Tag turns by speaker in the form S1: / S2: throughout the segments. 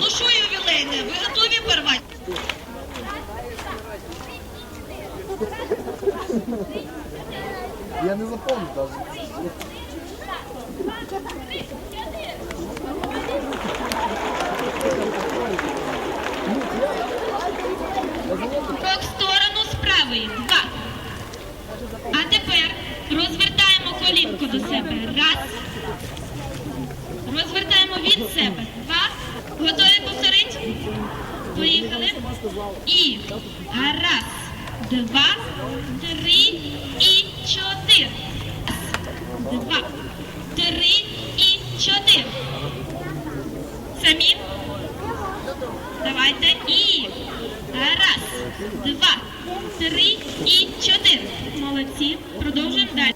S1: Ну що, ювілейне, ви готові порвати?
S2: Я не запомню даже.
S1: Крок в сторону з правої. Два. А тепер розвертаємо колінку до себе. Раз. Розвертаємо від себе. Два. Готові повторити? Поїхали. І раз, два, три і чотири. Два, три і чотири. Самі? Давайте і раз, два, три і чотири. Молодці. Продовжуємо далі.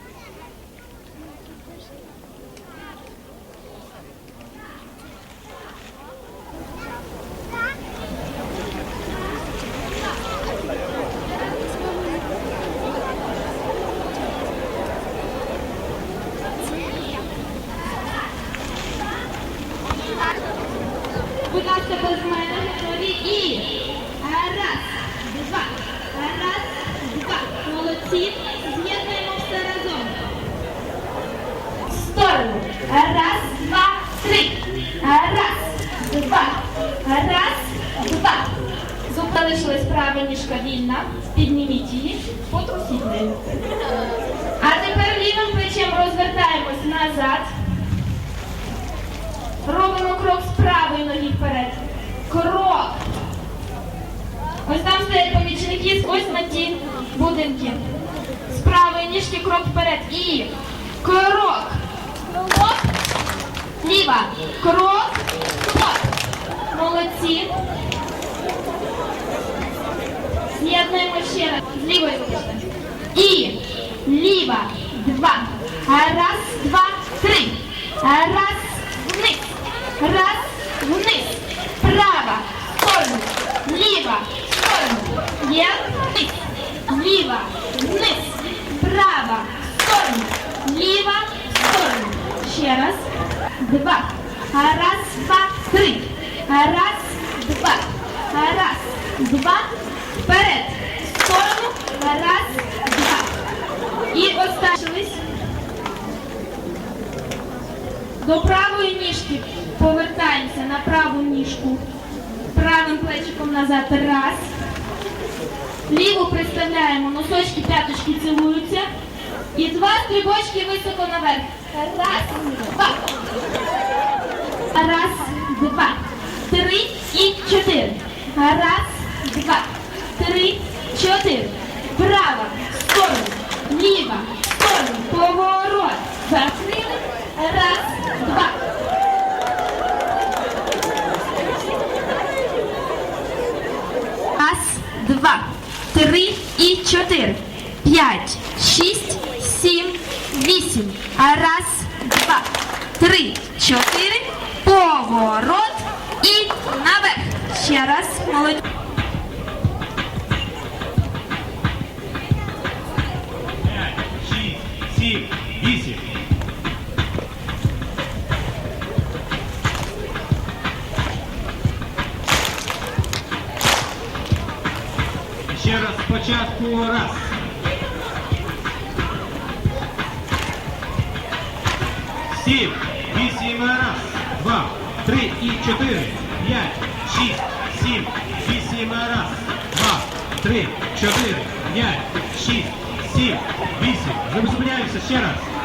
S1: Будь ласка, без мене готові і раз, два, раз, два. Молодці. З'єднуємо все разом. В Сторону. Раз, два, три. Раз, два, раз, два. Зуб залишилась права ніжка вільна. Підніміть її, потрусіть нею. А тепер лівим плечем розвертаємось назад. Робимо крок з правої ноги вперед. Крок. Ось там стоять помічники, ось на ті будинки. З правої ніжки крок вперед. І крок. Крок. Ліва. Крок. Крок. Молодці. З'єднуємо ще раз. З лівої вибачте. І ліва. Два. Раз, два, три. Раз, вниз. Раз, вниз. Права. Сторону. Ліва. Сторону. Є. Вниз. Ліва. Вниз. Права. Сторону. Ліва. Сторону. Ще раз. Два. Раз, два, три. Раз, два. Раз, два. Вперед. В сторону. Раз, два. І останній. До правої ніжки повертаємося на праву ніжку. Правим плечиком назад. Раз. Ліву приставляємо, носочки, п'яточки цілуються. І два стрибочки високо наверх. Раз, два. Раз, два. Три і чотири. Раз, два. Три, чотири. Права, в сторону, ліва, в сторону, поворот. Закрили. Раз, два. Раз, два, три і чотири. П'ять, шість, сім, вісім. Раз, два, три, чотири. Поворот і наверх. Ще раз. Молодь.
S3: сім, вісім. Ще раз спочатку раз. Сім, вісім, раз, два, три і чотири, п'ять, шість, сім, вісім, раз, два, три, чотири, п'ять, шість, сім, вісім. Зупиняємося ще раз.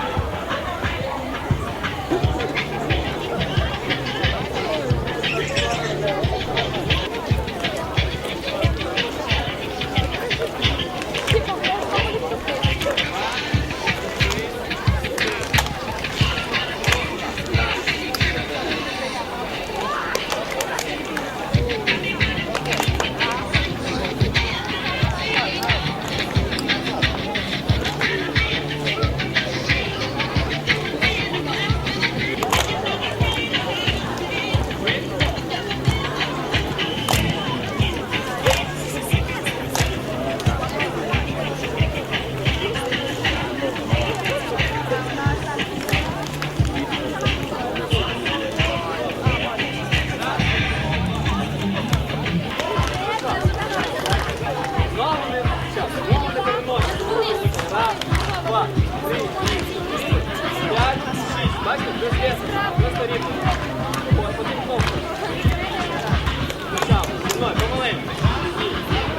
S2: Помаленьку.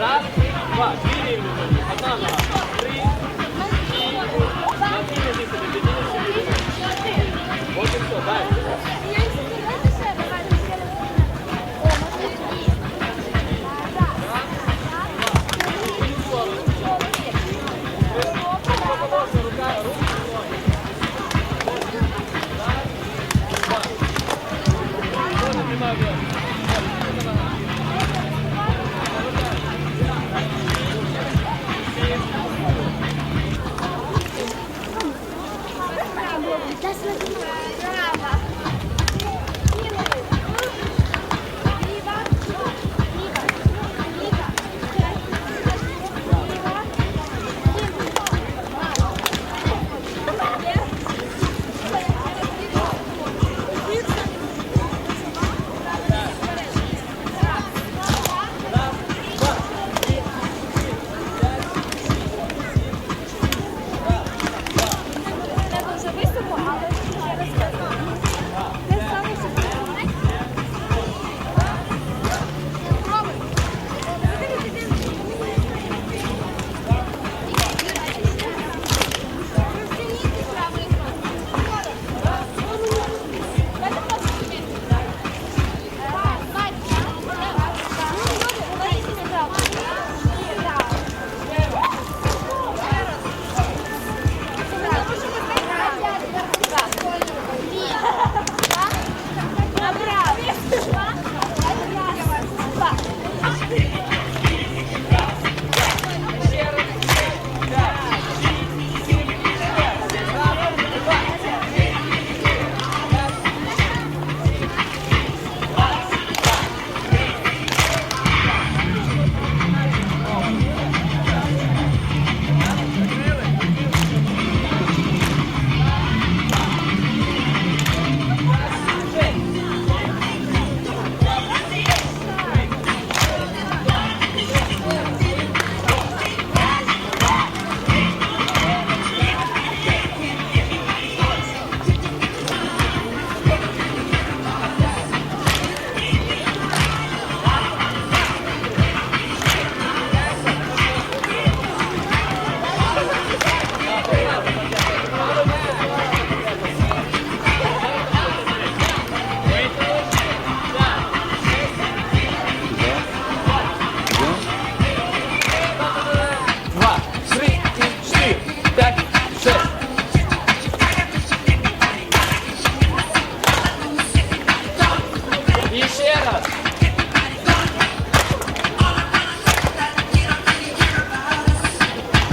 S2: Раз, два,
S4: дві рівні. Одна нога.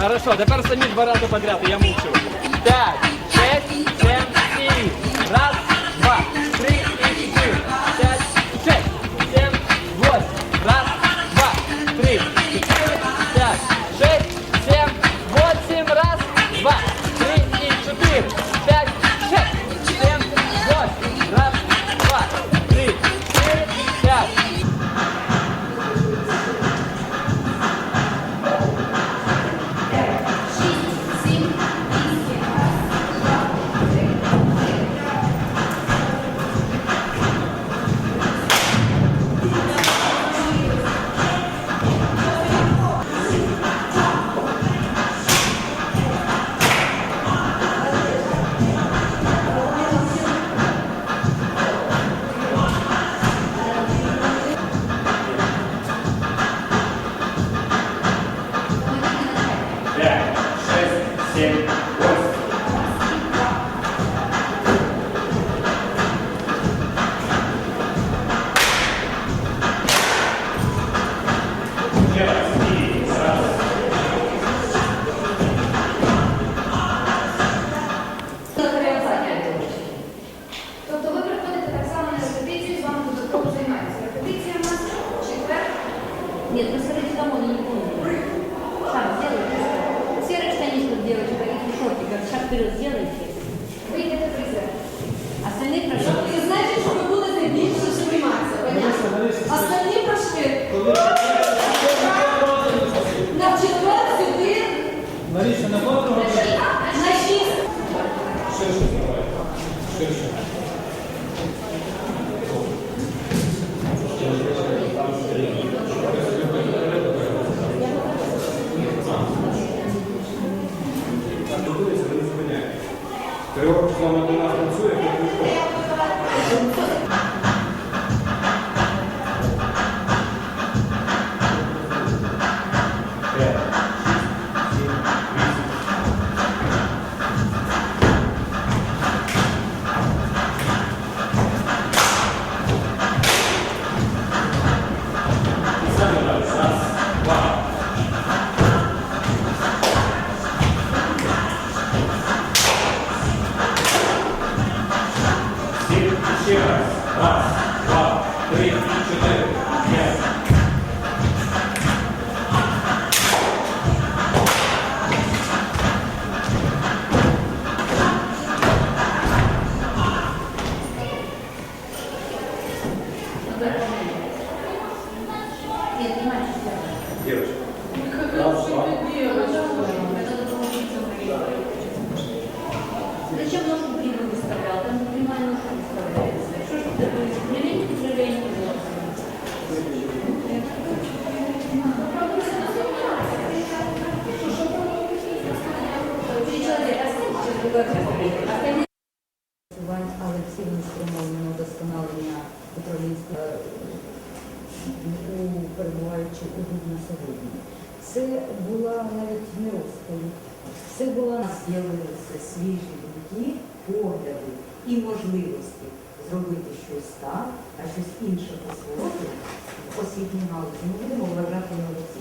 S4: Хорошо, тепер самі два рази подряд, я мовчу. П'ять, шесть, сім, сім. Раз, два, три
S5: вы сходите домой, я не помню. Шаг сделайте. Серый штанишек девочка и шортик, шаг вперед сделайте.
S6: Ви йдете в резерв.
S5: Остальные прошу.
S7: І значить, що ви будете більше сприйматися. понятно? Останні прошли. На четвер сюди
S3: Лариса, на котрого?
S7: на шість.
S3: Ширше давай. Ширше.
S5: Ще раз. Раз, два, три, чотири, п'ять. Зачем нужно прибыль?
S8: Вань Олексійовна спрямовано на досконалення управлінського перебуваючи у на сьогодні. Це була навіть не розповідь. Це була з'явилися свіжі думки, погляди і можливості зробити щось так, а щось інше по-своєму освітній галузі. Ми будемо вважати говорити